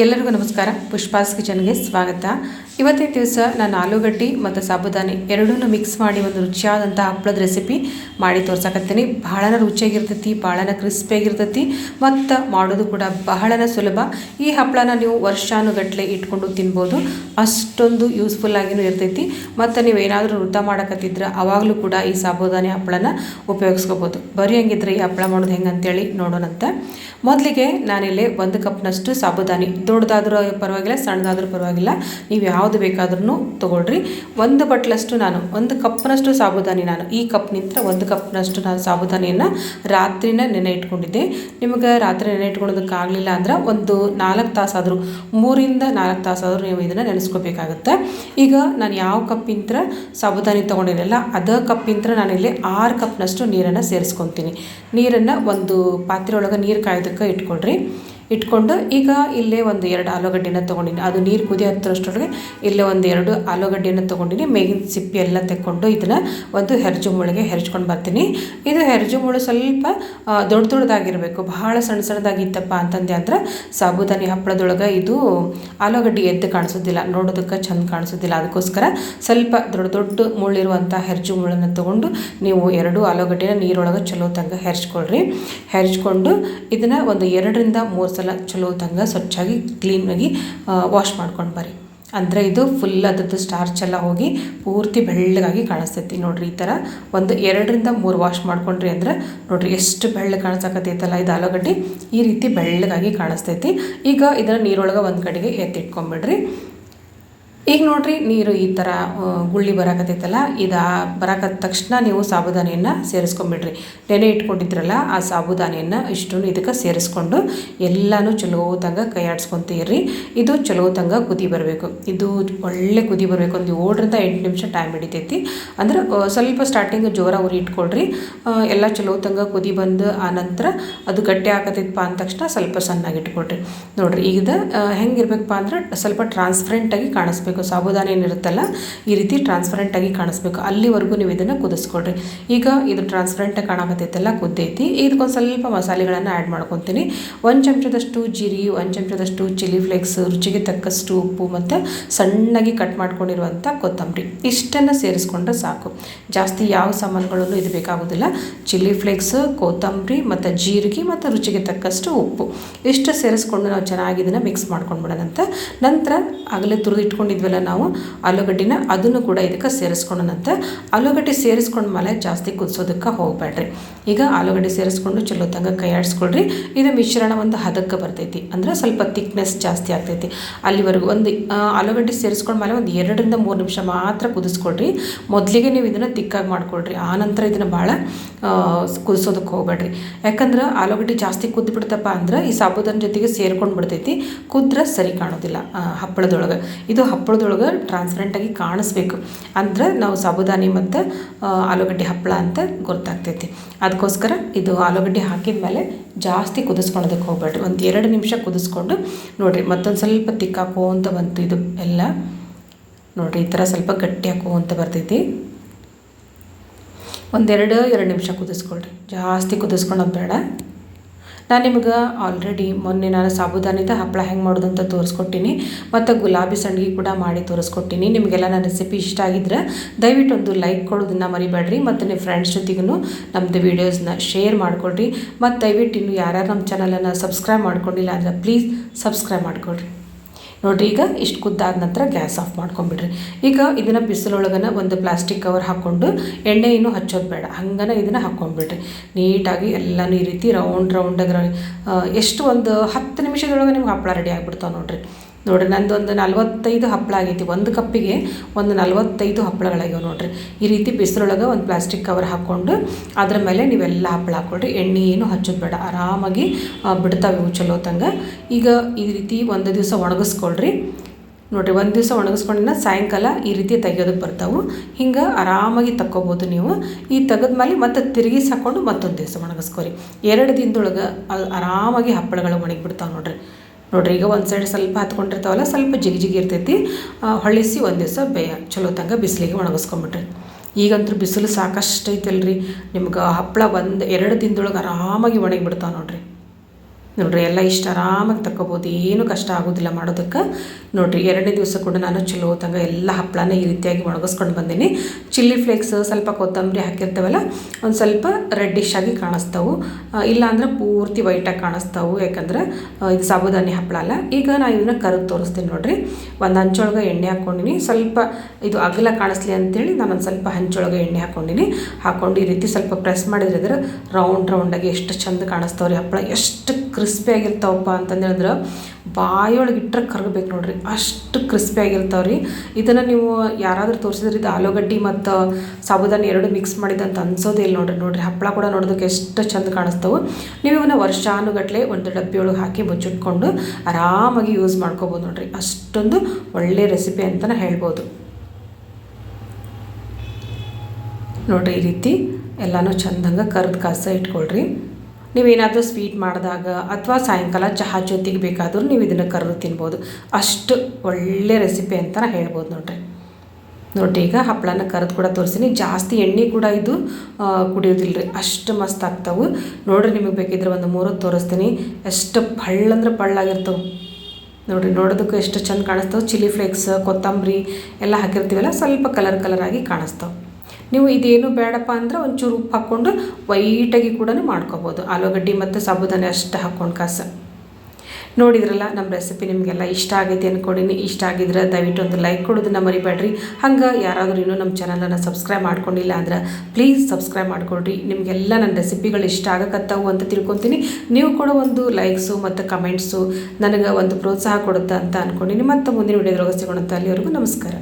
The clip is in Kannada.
ಎಲ್ಲರಿಗೂ ನಮಸ್ಕಾರ. ಪುಷ್ಪಾಸ್ ಕಿಚನ್ಗೆ ಸ್ವಾಗತ. ಇವತ್ತೇ ದಿವಸ ನಾನು ಆಲೂಗಡ್ಡೆ ಮತ್ತು ಸಾಬುದಾನಿ ಎರಡೂ ಮಿಕ್ಸ್ ಮಾಡಿ ಒಂದು ರುಚಿಯಾದಂಥ ಹಪ್ಪಳದ ರೆಸಿಪಿ ಮಾಡಿ ತೋರ್ಸಕತ್ತೀನಿ. ಬಹಳನ ರುಚಿಯಾಗಿರ್ತೈತಿ, ಬಹಳನ ಕ್ರಿಸ್ಪಿಯಾಗಿರ್ತೈತಿ ಮತ್ತು ಮಾಡೋದು ಕೂಡ ಬಹಳನ ಸುಲಭ. ಈ ಹಪ್ಪಳನ ನೀವು ವರ್ಷಾನುಗಟ್ಟಲೆ ಇಟ್ಕೊಂಡು ತಿನ್ಬೋದು. ಅಷ್ಟೊಂದು ಯೂಸ್ಫುಲ್ ಆಗಿನೂ ಇರ್ತೈತಿ. ಮತ್ತು ನೀವು ಏನಾದರೂ ವೃತ್ತ ಮಾಡಕತ್ತಿದ್ರೆ ಆವಾಗಲೂ ಕೂಡ ಈ ಸಾಬುದಾನಿ ಹಪ್ಪಳನ ಉಪಯೋಗಿಸ್ಕೋಬೋದು. ಬರೀ ಹಂಗಿದ್ರೆ ಈ ಹಪ್ಪಳ ಮಾಡೋದು ಹೆಂಗೆ ಅಂತೇಳಿ ನೋಡೋಣಂತ. ಮೊದಲಿಗೆ ನಾನಿಲ್ಲಿ ಒಂದು ಕಪ್ನಷ್ಟು ಸಾಬುದಾನಿ ದೊಡ್ಡದಾದ್ರೂ ಪರವಾಗಿಲ್ಲ, ಸಣ್ಣದಾದರೂ ಪರವಾಗಿಲ್ಲ. ನೀವು ಯಾವುದು ಬೇಕಾದ್ರೂ ತೊಗೊಳ್ರಿ. ಒಂದು ಬಟ್ಲಷ್ಟು ನಾನು, ಒಂದು ಕಪ್ನಷ್ಟು ಸಾಬುದಾನಿ ನಾನು. ಈ ಕಪ್ನಿಂದ ಒಂದು ಕಪ್ನಷ್ಟು ನಾನು ಸಾಬುದಾನಿಯನ್ನು ರಾತ್ರಿನ ನೆನೆ ಇಟ್ಕೊಂಡಿದ್ದೆ. ನಿಮಗೆ ರಾತ್ರಿ ನೆನೆ ಇಟ್ಕೊಳ್ಳೋದಕ್ಕಾಗಲಿಲ್ಲ ಅಂದ್ರೆ ಒಂದು ನಾಲ್ಕು ತಾಸಾದರೂ, ಮೂರಿಂದ ನಾಲ್ಕು ತಾಸಾದರೂ ನೀವು ಇದನ್ನು ನೆನೆಸ್ಕೋಬೇಕಾಗುತ್ತೆ. ಈಗ ನಾನು ಯಾವ ಕಪ್ಪಿಂದ ಸಾಬುದಾನಿ ತೊಗೊಂಡಿರಲ್ಲ ಅದೇ ನಾನು ನಾನಿಲ್ಲಿ ಆರು ಕಪ್ನಷ್ಟು ನೀರನ್ನು ಸೇರಿಸ್ಕೊತೀನಿ. ನೀರನ್ನು ಒಂದು ಪಾತ್ರೆ ಒಳಗೆ ನೀರು ಕಾಯೋದಕ್ಕೆ ಇಟ್ಕೊಳ್ರಿ. ಇಟ್ಕೊಂಡು ಈಗ ಇಲ್ಲೇ ಒಂದು ಎರಡು ಆಲೂಗಡ್ಡೆನ ತೊಗೊಂಡಿನಿ. ಅದು ನೀರು ಕುದಿ ಹತ್ತರಷ್ಟೊಳಗೆ ಇಲ್ಲೇ ಒಂದು ಎರಡು ಆಲೂಗಡ್ಡೆನ ತೊಗೊಂಡಿನಿ. ಮೇಗಿನ ಸಿಪ್ಪಿ ಎಲ್ಲ ತೆಕ್ಕೊಂಡು ಇದನ್ನು ಒಂದು ಹೆರ್ಜು ಮುಳಿಗೆ ಹೆರ್ಚ್ಕೊಂಡು ಬರ್ತೀನಿ. ಇದು ಹೆರ್ಜು ಮುಳು ಸ್ವಲ್ಪ ದೊಡ್ಡ ದೊಡ್ಡದಾಗಿರಬೇಕು. ಬಹಳ ಸಣ್ಣ ಸಣ್ಣದಾಗಿತ್ತಪ್ಪ ಅಂತಂದೆ ಅಂದ್ರೆ ಸಾಬುದಾನಿ ಹಪ್ಪಳದೊಳಗೆ ಇದು ಆಲೂಗಡ್ಡೆ ಎದ್ದು ಕಾಣಿಸೋದಿಲ್ಲ. ನೋಡೋದಕ್ಕೆ ಚೆಂದ ಕಾಣಿಸೋದಿಲ್ಲ. ಅದಕ್ಕೋಸ್ಕರ ಸ್ವಲ್ಪ ದೊಡ್ಡ ದೊಡ್ಡ ಮುಳ್ಳಿರುವಂಥ ಹೆರ್ಜು ಮುಳ್ಳನ್ನು ತೊಗೊಂಡು ನೀವು ಎರಡು ಆಲೂಗಡ್ಡೆನ ನೀರೊಳಗೆ ಚಲೋ ತಂಗ ಹೆರ್ಚ್ಕೊಳ್ರಿ. ಹೆರ್ಚ್ಕೊಂಡು ಇದನ್ನು ಒಂದು ಎರಡರಿಂದ ಮೂರು ಸಲ ಚಲೋ ತಂಗ ಸ್ವಚ್ಛಾಗಿ ಕ್ಲೀನಾಗಿ ವಾಶ್ ಮಾಡ್ಕೊಂಡು ಬರ್ರಿ. ಅಂದರೆ ಇದು ಫುಲ್ ಅದ್ರದ್ದು ಸ್ಟಾರ್ಚ್ ಎಲ್ಲ ಹೋಗಿ ಪೂರ್ತಿ ಬೆಳ್ಳಗಾಗಿ ಕಾಣಿಸ್ತೈತಿ ನೋಡ್ರಿ ಈ ಥರ ಒಂದು ಎರಡರಿಂದ ಮೂರು ವಾಶ್ ಮಾಡ್ಕೊಂಡ್ರಿ ಅಂದ್ರೆ ನೋಡ್ರಿ ಎಷ್ಟು ಬೆಳ್ಳ ಕಾಣಿಸಕತ್ತೈತಲ್ಲ ಇದು ಆಲೂಗಡ್ಡೆ. ಈ ರೀತಿ ಬೆಳ್ಳಗಾಗಿ ಕಾಣಿಸ್ತೈತಿ. ಈಗ ಇದನ್ನು ನೀರೊಳಗೆ ಒಂದು ಕಡೆಗೆ ಎತ್ತಿಟ್ಕೊಂಬಿಡ್ರಿ ಈಗ ನೋಡ್ರಿ, ನೀರು ಈ ಥರ ಗುಳ್ಳಿ ಬರಾಕತ್ತೈತಲ್ಲ, ಇದು ಬರಾಕತ್ತ ತಕ್ಷಣ ನೀವು ಸಾಬುದಾನಿಯನ್ನು ಸೇರಿಸ್ಕೊಂಬಿಡ್ರಿ. ನೆನೆ ಇಟ್ಕೊಂಡಿದ್ರಲ್ಲ, ಆ ಸಾಬುದಾನಿಯನ್ನು ಇಷ್ಟು ಇದಕ್ಕೆ ಸೇರಿಸ್ಕೊಂಡು ಎಲ್ಲನೂ ಚಲೋ ತಂಗ ಆಡಿಸ್ಕೊತೀರಿ ಇದು ಚಲೋ ತಂಗ ಕುದಿ ಬರಬೇಕು. ಇದು ಒಳ್ಳೆ ಕುದಿ ಬರಬೇಕು. ಒಂದು ಏಳರಿಂದ ಎಂಟು ನಿಮಿಷ ಟೈಮ್ ಹಿಡಿತೈತಿ. ಅಂದ್ರೆ ಸ್ವಲ್ಪ ಸ್ಟಾರ್ಟಿಂಗ್ ಜೋರ ಉರಿ ಇಟ್ಕೊಳ್ರಿ. ಎಲ್ಲ ಚಲೋ ತಂಗ ಕುದಿ ಬಂದು ಆ ನಂತರ ಅದು ಗಟ್ಟಿ ಆಗತ್ತೈತಪ್ಪ ಅಂದ ತಕ್ಷಣ ಸ್ವಲ್ಪ ಸಣ್ಣಾಗಿ ಇಟ್ಕೊಳ್ರಿ. ನೋಡಿರಿ, ಈಗ ಹೆಂಗಿರ್ಬೇಕಪ್ಪ ಅಂದ್ರೆ ಸ್ವಲ್ಪ ಟ್ರಾನ್ಸ್ಪರೆಂಟಾಗಿ ಕಾಣಿಸ್ಬೇಕು. ಸಾಬುದಾನಿ ಏನಿರುತ್ತಲ್ಲ ಈ ರೀತಿ ಟ್ರಾನ್ಸ್ಪರೆಂಟಾಗಿ ಕಾಣಿಸ್ಬೇಕು. ಅಲ್ಲಿವರೆಗೂ ನೀವು ಇದನ್ನು ಕುದಿಸ್ಕೊಡ್ರಿ ಈಗ ಇದು ಟ್ರಾನ್ಸ್ಪರೆಂಟಾಗಿ ಕಾಣಕತ್ತೈತಲ್ಲ, ಕುದ್ದೈತಿ. ಇದಕ್ಕೊಂದು ಸ್ವಲ್ಪ ಮಸಾಲೆಗಳನ್ನು ಆ್ಯಡ್ ಮಾಡ್ಕೊತೀನಿ. ಒಂದು ಚಮಚದಷ್ಟು ಜೀರಿಗೆ ಒಂದು ಚಮಚದಷ್ಟು ಚಿಲ್ಲಿ ಫ್ಲೇಕ್ಸ್ ರುಚಿಗೆ ತಕ್ಕಷ್ಟು ಉಪ್ಪು ಮತ್ತು ಸಣ್ಣಗೆ ಕಟ್ ಮಾಡ್ಕೊಂಡಿರುವಂಥ ಕೊತ್ತಂಬರಿ. ಇಷ್ಟನ್ನು ಸೇರಿಸ್ಕೊಂಡ್ರೆ ಸಾಕು. ಜಾಸ್ತಿ ಯಾವ ಸಾಮಾನುಗಳನ್ನು ಇದು ಬೇಕಾಗೋದಿಲ್ಲ. ಚಿಲ್ಲಿ ಫ್ಲೇಕ್ಸ್ ಕೊತ್ತಂಬರಿ ಮತ್ತು ಜೀರಿಗೆ ಮತ್ತು ರುಚಿಗೆ ತಕ್ಕಷ್ಟು ಉಪ್ಪು. ಇಷ್ಟು ಸೇರಿಸ್ಕೊಂಡು ನಾವು ಚೆನ್ನಾಗಿ ಇದನ್ನು ಮಿಕ್ಸ್ ಮಾಡ್ಕೊಂಡ್ಬಿಡೋಣಂತ. ನಂತರ ಆಗಲೇ ತುರಿದು ಇಟ್ಕೊಂಡಿದ್ವಲ್ಲ ನಾವು, ಆಲೂಗಡ್ಡಿನ ಅದನ್ನು ಕೂಡ ಇದಕ್ಕೆ ಸೇರಿಸ್ಕೊಳ್ಳೋಣಂತ ಆಲೂಗಡ್ಡೆ ಸೇರಿಸ್ಕೊಂಡು ಮೇಲೆ ಜಾಸ್ತಿ ಕುದಿಸೋದಕ್ಕೆ ಹೋಗಬೇಡ್ರಿ. ಈಗ ಆಲೂಗಡ್ಡೆ ಸೇರಿಸ್ಕೊಂಡು ಚಲೋ ತಂಗ ಕೈಯಾಡಿಸ್ಕೊಳ್ರಿ. ಇದು ಮಿಶ್ರಣ ಒಂದು ಹದಕ್ಕೆ ಬರ್ತೈತಿ. ಅಂದ್ರೆ ಸ್ವಲ್ಪ ತಿಕ್ನೆಸ್ ಜಾಸ್ತಿ ಆಗ್ತೈತಿ. ಅಲ್ಲಿವರೆಗೂ ಒಂದು ಆಲೂಗಡ್ಡೆ ಸೇರಿಸ್ಕೊಂಡು ಮೇಲೆ ಒಂದು ಎರಡರಿಂದ ಮೂರು ನಿಮಿಷ ಮಾತ್ರ ಕುದಿಸ್ಕೊಳ್ರಿ. ಮೊದಲಿಗೆ ನೀವು ಇದನ್ನು ತಿಕ್ಕಾಗಿ ಮಾಡ್ಕೊಳ್ರಿ. ಆನಂತರ ಇದನ್ನು ಭಾಳ ಕುದಿಸೋದಕ್ಕೆ ಹೋಗಬೇಡ್ರಿ. ಯಾಕಂದ್ರೆ ಆಲೂಗಡ್ಡೆ ಜಾಸ್ತಿ ಕುದ್ದು ಬಿಡ್ತಪ್ಪ ಅಂದ್ರೆ ಈ ಸಾಬುದಾನ ಜೊತೆಗೆ ಸೇರ್ಕೊಂಡು ಬಿಡ್ತೈತಿ. ಕುದ್ರೆ ಸರಿ ಕಾಣೋದಿಲ್ಲ ಹಪ್ಪಳದೊಳಗೆ. ಇದು ಹಪ್ಪಳದೊಳಗೆ ಟ್ರಾನ್ಸ್ಪರೆಂಟಾಗಿ ಕಾಣಿಸ್ಬೇಕು. ಅಂದ್ರೆ ನಾವು ಸಾಬುದಾನಿ ಮತ್ತು ಆಲೂಗಡ್ಡೆ ಹಪ್ಪಳ ಅಂತ ಗೊತ್ತಾಗ್ತೈತಿ. ಅದಕ್ಕೋಸ್ಕರ ಇದು ಆಲೂಗಡ್ಡೆ ಹಾಕಿದ ಮೇಲೆ ಜಾಸ್ತಿ ಕುದಿಸ್ಕೊಳೋದಕ್ಕೆ ಹೋಗ್ಬೇಡ್ರಿ. ಒಂದು ಎರಡು ನಿಮಿಷ ಕುದಿಸ್ಕೊಂಡು ನೋಡಿರಿ, ಮತ್ತೊಂದು ಸ್ವಲ್ಪ ತಿಕ್ಕಾಕೋ ಅಂತ ಬಂತು ಇದು ಎಲ್ಲ. ನೋಡಿರಿ, ಈ ಥರ ಸ್ವಲ್ಪ ಗಟ್ಟಿ ಹಾಕೋ ಅಂತ ಬರ್ತೈತಿ. ಒಂದೆರಡು, ಎರಡು ನಿಮಿಷ ಕುದಿಸ್ಕೊಳ್ರಿ. ಜಾಸ್ತಿ ಕುದಿಸ್ಕೊಳೋದು ಬೇಡ. ನಾನು ನಿಮ್ಗೆ ಆಲ್ರೆಡಿ ಮೊನ್ನೆ ನಾನು ಸಾಬುದಾನಿತ ಹಪ್ಪಳ ಹೆಂಗೆ ಮಾಡೋದು ಅಂತ ತೋರಿಸ್ಕೊಟ್ಟಿನಿ, ಮತ್ತು ಗುಲಾಬಿ ಸಂಡಿಗೆ ಕೂಡ ಮಾಡಿ ತೋರಿಸ್ಕೊಟ್ಟಿನಿ. ನಿಮಗೆಲ್ಲ ನನ್ನ ರೆಸಿಪಿ ಇಷ್ಟ ಆಗಿದ್ರೆ ದಯವಿಟ್ಟು ಒಂದು ಲೈಕ್ ಕೊಡೋದನ್ನು ಮರಿಬೇಡ್ರಿ, ಮತ್ತು ನಿಮ್ಮ ಫ್ರೆಂಡ್ಸ್ ಜೊತೆಗೂ ನಮ್ಮದು ವೀಡಿಯೋಸ್ನ ಶೇರ್ ಮಾಡಿಕೊಡ್ರಿ ಮತ್ತು ದಯವಿಟ್ಟು ಇನ್ನು ಯಾರ್ಯಾರು ನಮ್ಮ ಚಾನಲನ್ನು ಸಬ್ಸ್ಕ್ರೈಬ್ ಮಾಡ್ಕೊಂಡಿಲ್ಲ ಅಂದರೆ ಪ್ಲೀಸ್ ಸಬ್ಸ್ಕ್ರೈಬ್ ಮಾಡಿಕೊಡ್ರಿ ನೋಡಿರಿ, ಈಗ ಇಷ್ಟು ಕುದ್ದಾದ ನಂತರ ಗ್ಯಾಸ್ ಆಫ್ ಮಾಡ್ಕೊಂಬಿಡ್ರಿ ಈಗ ಇದನ್ನು ಬಿಸಿಲೊಳಗನ ಒಂದು ಪ್ಲಾಸ್ಟಿಕ್ ಕವರ್ ಹಾಕ್ಕೊಂಡು ಎಣ್ಣೆ ಇನ್ನೂ ಹಚ್ಚೋದು ಬೇಡ. ಹಂಗನೇ ಇದನ್ನು ಹಾಕ್ಕೊಂಬಿಡ್ರಿ ನೀಟಾಗಿ ಎಲ್ಲನೂ ಈ ರೀತಿ ರೌಂಡ್ ರೌಂಡಾಗಿ ಎಷ್ಟು ಒಂದು ಹತ್ತು ನಿಮಿಷದೊಳಗೆ ನಿಮ್ಗೆ ಹಪ್ಪಳ ರೆಡಿ ಆಗಿಬಿಡ್ತಾವೆ ನೋಡಿರಿ. ನೋಡಿರಿ ನಂದು ಒಂದು ನಲ್ವತ್ತೈದು ಹಪ್ಪಳ ಆಗೈತಿ. ಒಂದು ಕಪ್ಪಿಗೆ ಒಂದು ನಲ್ವತ್ತೈದು ಹಪ್ಪಳಗಳಾಗ್ಯಾವ ನೋಡಿರಿ. ಈ ರೀತಿ ಬಿಸಿಲೊಳಗೆ ಒಂದು ಪ್ಲಾಸ್ಟಿಕ್ ಕವರ್ ಹಾಕ್ಕೊಂಡು ಅದ್ರ ಮೇಲೆ ನೀವೆಲ್ಲ ಹಪ್ಪಳ ಹಾಕ್ಕೊಳ್ರಿ ಎಣ್ಣೆ ಏನು ಹಚ್ಚೋದು ಬೇಡ. ಆರಾಮಾಗಿ ಬಿಡ್ತಾವೆ ಇವು ಚಲೋ ತಂಗ ಈಗ ಈ ರೀತಿ ಒಂದು ದಿವಸ ಒಣಗಿಸ್ಕೊಳ್ರಿ. ನೋಡಿರಿ, ಒಂದು ದಿವಸ ಒಣಗಿಸ್ಕೊಂಡಿನ ಸಾಯಂಕಾಲ ಈ ರೀತಿ ತೆಗಿಯೋದಕ್ಕೆ ಬರ್ತಾವೆ. ಹಿಂಗೆ ಆರಾಮಾಗಿ ತಕ್ಕೋಬೋದು ನೀವು. ಈ ತೆಗೆದ್ಮೇಲೆ ಮತ್ತೆ ತಿರುಗಿ ಮತ್ತೊಂದು ದಿವಸ ಒಣಗಿಸ್ಕೊರಿ. ಎರಡು ದಿನದೊಳಗೆ ಆರಾಮಾಗಿ ಹಪ್ಪಳಗಳು ಒಣಗಿಬಿಡ್ತಾವೆ ನೋಡಿರಿ. ನೋಡಿರಿ, ಈಗ ಒಂದು ಸೈಡ್ ಸ್ವಲ್ಪ ಹತ್ಕೊಂಡಿರ್ತಾವಲ್ಲ, ಸ್ವಲ್ಪ ಜಿಗಿ ಜಿಗಿ ಇರ್ತೈತಿ. ಹೊಳಿಸಿ ಒಂದು ದಿವಸ ಬೇಯ, ಚಲೋ ತಂಗ ಬಿಸಿಲಿಗೆ ಒಣಗಿಸ್ಕೊಂಬಿಟ್ರಿ. ಈಗಂತೂ ಬಿಸಿಲು ಸಾಕಷ್ಟು ಐತಲ್ರಿ. ನಿಮ್ಗೆ ಹಪ್ಪಳ ಒಂದು ಎರಡು ದಿನದೊಳಗೆ ಆರಾಮಾಗಿ ಒಣಗಿಬಿಡ್ತಾವೆ ನೋಡಿರಿ. ನೋಡ್ರಿ, ಎಲ್ಲ ಇಷ್ಟು ಆರಾಮಾಗಿ ತಗೋಬೋದು ಏನೂ ಕಷ್ಟ ಆಗೋದಿಲ್ಲ ಮಾಡೋದಕ್ಕೆ. ನೋಡಿರಿ ಎರಡನೇ ದಿವಸ ಕೂಡ ನಾನು ಚಲೋ ತಂಗ ಎಲ್ಲ ಹಪ್ಪಳನ ಈ ರೀತಿಯಾಗಿ ಒಣಗಿಸ್ಕೊಂಡು ಬಂದೀನಿ. ಚಿಲ್ಲಿ ಫ್ಲೇಕ್ಸ್ ಸ್ವಲ್ಪ ಕೊತ್ತಂಬರಿ ಹಾಕಿರ್ತೇವಲ್ಲ, ಒಂದು ಸ್ವಲ್ಪ ರೆಡ್ಡಿಶ್ ಆಗಿ ಕಾಣಿಸ್ತಾವು. ಇಲ್ಲಾಂದ್ರೆ ಪೂರ್ತಿ ವೈಟಾಗಿ ಕಾಣಿಸ್ತಾವು. ಯಾಕಂದ್ರೆ ಇದು ಸಾಬುದಾನಿ ಹಪ್ಪಳ ಅಲ್ಲ. ಈಗ ನಾನು ಇದನ್ನ ಕರೆದು ತೋರಿಸ್ತೀನಿ ನೋಡಿರಿ. ಒಂದು ಹಂಚೊಳಗೆ ಎಣ್ಣೆ ಹಾಕ್ಕೊಂಡಿನಿ. ಸ್ವಲ್ಪ ಇದು ಅಗಲ ಕಾಣಿಸ್ಲಿ ಅಂತೇಳಿ ನಾನು ಒಂದು ಸ್ವಲ್ಪ ಹಂಚೊಳಗೆ ಎಣ್ಣೆ ಹಾಕ್ಕೊಂಡಿನಿ. ಹಾಕ್ಕೊಂಡು ಈ ರೀತಿ ಸ್ವಲ್ಪ ಪ್ರೆಸ್ ಮಾಡಿದ್ರೆ ರೌಂಡ್ ರೌಂಡಾಗಿ ಎಷ್ಟು ಚಂದ ಕಾಣಿಸ್ತಾವ್ರಿ ಹಪ್ಪಳ ಎಷ್ಟು ಕ್ರಿಸ್ಪಿ ಆಗಿರ್ತಾವಪ್ಪ ಅಂತಂದೇಳಿದ್ರೆ ಬಾಯೊಳಗೆ ಇಟ್ಟರೆ ಕರಗಬೇಕು ನೋಡ್ರಿ. ಅಷ್ಟು ಕ್ರಿಸ್ಪಿ ಆಗಿರ್ತಾವ್ರಿ ಇದನ್ನು ನೀವು ಯಾರಾದರೂ ತೋರಿಸಿದ್ರೆ, ಇದು ಆಲೂಗಡ್ಡೆ ಮತ್ತು ಸಾಬುದಾನ ಎರಡು ಮಿಕ್ಸ್ ಮಾಡಿದಂತ ಅನ್ಸೋದೇ ಇಲ್ಲ ನೋಡ್ರಿ. ನೋಡ್ರಿ, ಹಪ್ಪಳ ಕೂಡ ನೋಡೋದಕ್ಕೆ ಎಷ್ಟು ಚಂದ ಕಾಣಿಸ್ತಾವೆ. ನೀವು ಇವನ್ನ ವರ್ಷಾನುಗಟ್ಲೆ ಒಂದು ಡಬ್ಬಿಯೊಳಗೆ ಹಾಕಿ ಮುಚ್ಚಿಟ್ಕೊಂಡು ಆರಾಮಾಗಿ ಯೂಸ್ ಮಾಡ್ಕೋಬೋದು ನೋಡ್ರಿ. ಅಷ್ಟೊಂದು ಒಳ್ಳೆ ರೆಸಿಪಿ ಅಂತಲೇ ಹೇಳ್ಬೋದು. ನೋಡ್ರಿ, ಈ ರೀತಿ ಎಲ್ಲನೂ ಚಂದಂಗೆ ಕರ್ದು ಕಾಸ ಇಟ್ಕೊಳ್ರಿ. ನೀವೇನಾದರೂ ಸ್ವೀಟ್ ಮಾಡಿದಾಗ ಅಥವಾ ಸಾಯಂಕಾಲ ಚಹಾ ಜೊತೆಗೆ ಬೇಕಾದರೂ ನೀವು ಇದನ್ನು ಕರೆದು ತಿನ್ಬೋದು. ಅಷ್ಟು ಒಳ್ಳೆ ರೆಸಿಪಿ ಅಂತ ಹೇಳ್ಬೋದು ನೋಡ್ರಿ. ನೋಡಿರಿ, ಈಗ ಹಪ್ಪಳನ ಕರೆದು ಕೂಡ ತೋರಿಸ್ತೀನಿ ಜಾಸ್ತಿ ಎಣ್ಣೆ ಕೂಡ ಇದು ಕುಡಿಯೋದಿಲ್ಲ ರೀ ಅಷ್ಟು ಮಸ್ತ್ ಆಗ್ತಾವೆ. ನೋಡಿರಿ, ನಿಮಗೆ ಬೇಕಿದ್ರೆ ಒಂದು ಮೂರು ತೋರಿಸ್ತೀನಿ. ಎಷ್ಟು ಪಳ್ಳಂದ್ರೆ ಪಳ್ಳಾಗಿರ್ತವೆ ನೋಡಿರಿ, ನೋಡೋದಕ್ಕೆ ಎಷ್ಟು ಚೆಂದ ಕಾಣಿಸ್ತಾವೆ. ಚಿಲ್ಲಿ ಫ್ಲೇಕ್ಸ್, ಕೊತ್ತಂಬರಿ ಎಲ್ಲ ಹಾಕಿರ್ತೀವಲ್ಲ, ಸ್ವಲ್ಪ ಕಲರ್ ಕಲರ್ ಆಗಿ ಕಾಣಿಸ್ತಾವೆ. ನೀವು ಇದೇನು ಬೇಡಪ್ಪ ಅಂದ್ರೆ ಒಂಚೂರು ಉಪ್ಪು ಹಾಕ್ಕೊಂಡು ವೈಟಾಗಿ ಕೂಡ ಮಾಡ್ಕೋಬೋದು. ಆಲೂಗಡ್ಡೆ ಮತ್ತು ಸಾಬುದಾನೆ ಅಷ್ಟು ಹಾಕ್ಕೊಂಡು ಕಾಸ. ನೋಡಿದ್ರಲ್ಲ, ನಮ್ಮ ರೆಸಿಪಿ ನಿಮಗೆಲ್ಲ ಇಷ್ಟ ಆಗೈತೆ ಅಂದ್ಕೊಂಡಿನಿ ಇಷ್ಟ ಆಗಿದ್ರೆ ದಯವಿಟ್ಟು ಒಂದು ಲೈಕ್ ಕೊಡೋದನ್ನ ಮರಿಬೇಡ್ರಿ. ಹಂಗೆ ಯಾರಾದರೂ ಇನ್ನೂ ನಮ್ಮ ಚಾನಲನ್ನು ಸಬ್ಸ್ಕ್ರೈಬ್ ಮಾಡ್ಕೊಂಡಿಲ್ಲ ಅಂದ್ರೆ ಪ್ಲೀಸ್ ಸಬ್ಸ್ಕ್ರೈಬ್ ಮಾಡ್ಕೊಳ್ರಿ. ನಿಮಗೆಲ್ಲ ನನ್ನ ರೆಸಿಪಿಗಳು ಇಷ್ಟ ಆಗಕತ್ತಾವು ಅಂತ ತಿಳ್ಕೊತೀನಿ. ನೀವು ಕೂಡ ಒಂದು ಲೈಕ್ಸು ಮತ್ತು ಕಮೆಂಟ್ಸು ನನಗೆ ಒಂದು ಪ್ರೋತ್ಸಾಹ ಕೊಡುತ್ತೆ ಅಂತ ಅಂದ್ಕೊಂಡಿನಿ ಮತ್ತು ಮುಂದಿನ ವಿಡಿಯೋದ್ರೊಳಗೆ ಸಿಗೋಣಂತ ಅಲ್ಲಿವರೆಗೂ ನಮಸ್ಕಾರ.